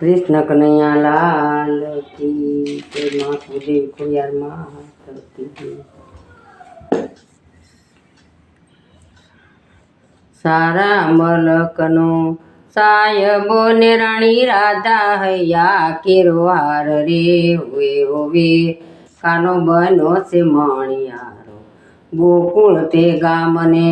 કૃષ્ણ કનૈયા લાલ કી જય માં કુલદેવ ખોડિયાર માં કી સારા મલકનો સાયબો ને રાણી રાધા હૈયા કેરો હાર રે હોવે હોવે કાનો બનો છે મણિયારો, ગોકુળ તે ગામને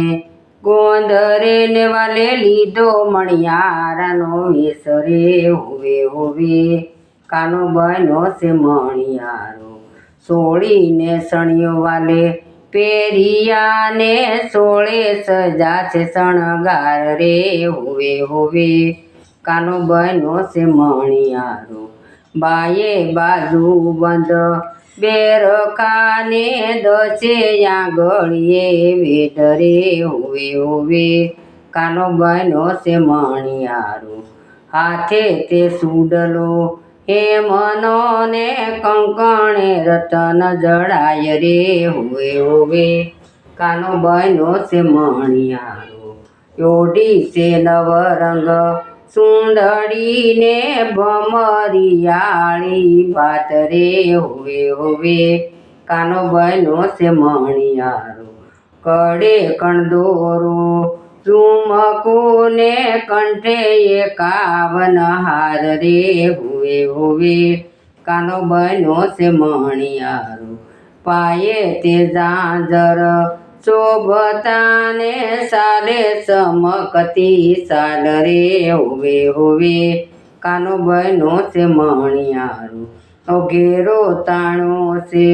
ગોંદરે ને વાલે લીધો મણિયારાનો મેશરે હોવે હોવે. કાનો બનો છે મણિયારો. સોળીને સણિયો વાલે પેરિયાને સોળે સજા છે શણગાર રે હોવે હોવે. કાનો બનો છે મણિયારો. બાયે બાજુ બંધ બેર કાને દસે આંગળીએ વેટ રે હોવે હોવે કાનો બનો છે મણિયારું. હાથે તે સુડલો. હેમનો ને કંકણે રતન જડાય રે હોવે હોવે કાનો બનો છે મણિયારું. યોડી છે નવરંગ. સુંદડીને ભમરિયાળી ભાત રે હોવે હોવે. કાનો બનો છે મણિયારો. કડે કણદોરો, ચુમકુને કંઠે એકાવન હાર રે હોવે હોવે. કાનો બનો છે મણિયારો. પાયે તે ઝાંઝર શોભતાને સાલે સમકતી સાલ રે હોવે હોવે. કાનો બનો છે મણિયારું ઘેરો તાણો છે.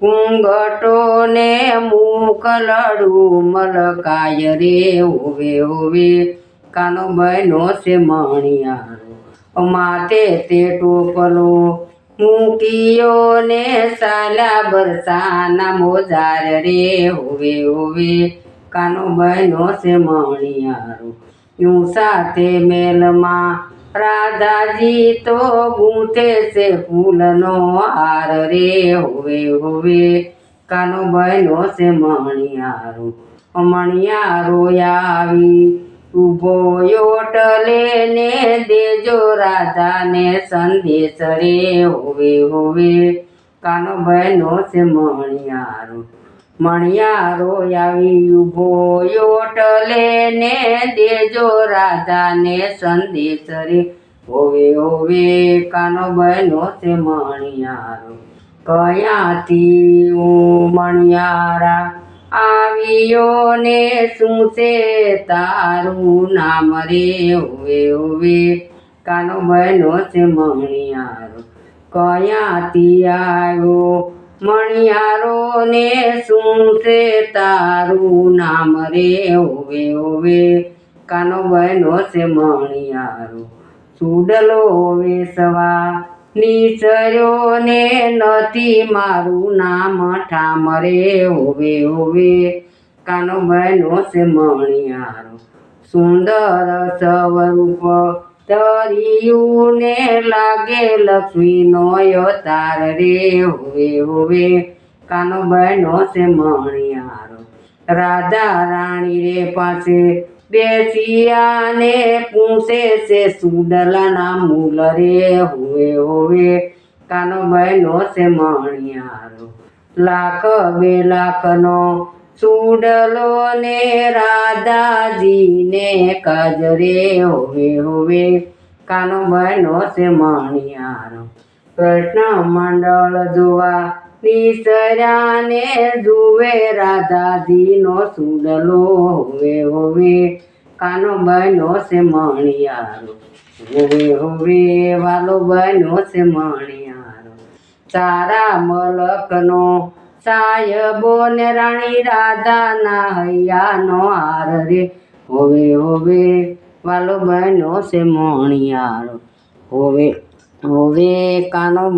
કુંગટો ને મુકલડું મલકાય રે હોવે હોવે. કાનો બનો છે મણિયારું માથે તે ટોપલો મૂકીયો ને સાલા બરસાના મોજાર રે હોવે હોવે. કાનો બહેનો છે મણિયારો. યું સાથે મેલમાં રાધાજી તો ગૂંથે છે ફૂલનો હાર રે હોવે હોવે. કાનો બહેનો છે મણિયારો. મણિયારો આવી ઊભો યોટલે ને દેજો રાધાને સંદેશ રે, હોવે હોવે. કાનો બનો છે મણિયારો. મણિયારો આવી ઊભો યોટલે ને દેજો રાધાને સંદેશ રે, હોવે હોવે. કાનો બનો છે મણિયારો. કયાથી હું મણિયારા? આવ્યો ને શું છે તારું નામ રે? ઓવે ઓવે કાનો બહેનો છે મણિયારો. કયાથી આવ્યો? મણિયારો ને શું છે તારું નામ રે? ઓવે ઓવે કાનો બહેનો છે મણિયારો. સુડલો વેસવા નીચર્યો ને નથી મારું નામ ઠામ રે હોવે હોવે કાનો બનો છે મણિયારો, સુંદર સ્વરૂપ. તરિયું ને લાગે લક્ષ્મીનો અવતાર રે હોવે હોવે કાનો બનો છે મણિયારો, રાધા રાણી રે પાસે બેસિયા પૂસે છે સુડલાના મૂલ રે હોવે હોવે કાનો બહેનો છે મણિયારો. લાખ બે લાખનો સુડલો ને રાધાજીને કજરે હોવે હોવે કાનો બહેનો છે મણિયારો. કૃષ્ણ મંડળ જોવા નિસર્યાને જુએ રાધાજીનો સુડલો હોવે હોવે, કાનો બન્યો છે મણિયારો. હોવે હોવે, વાલો બન્યો છે મણિયારો. સારા મલકનો સાયબો ને રાણી રાધાના હૈયાનો હાર રે. હોવે હોવે, વાલો બન્યો છે મણિયારો. હોવે હોવે, કાનો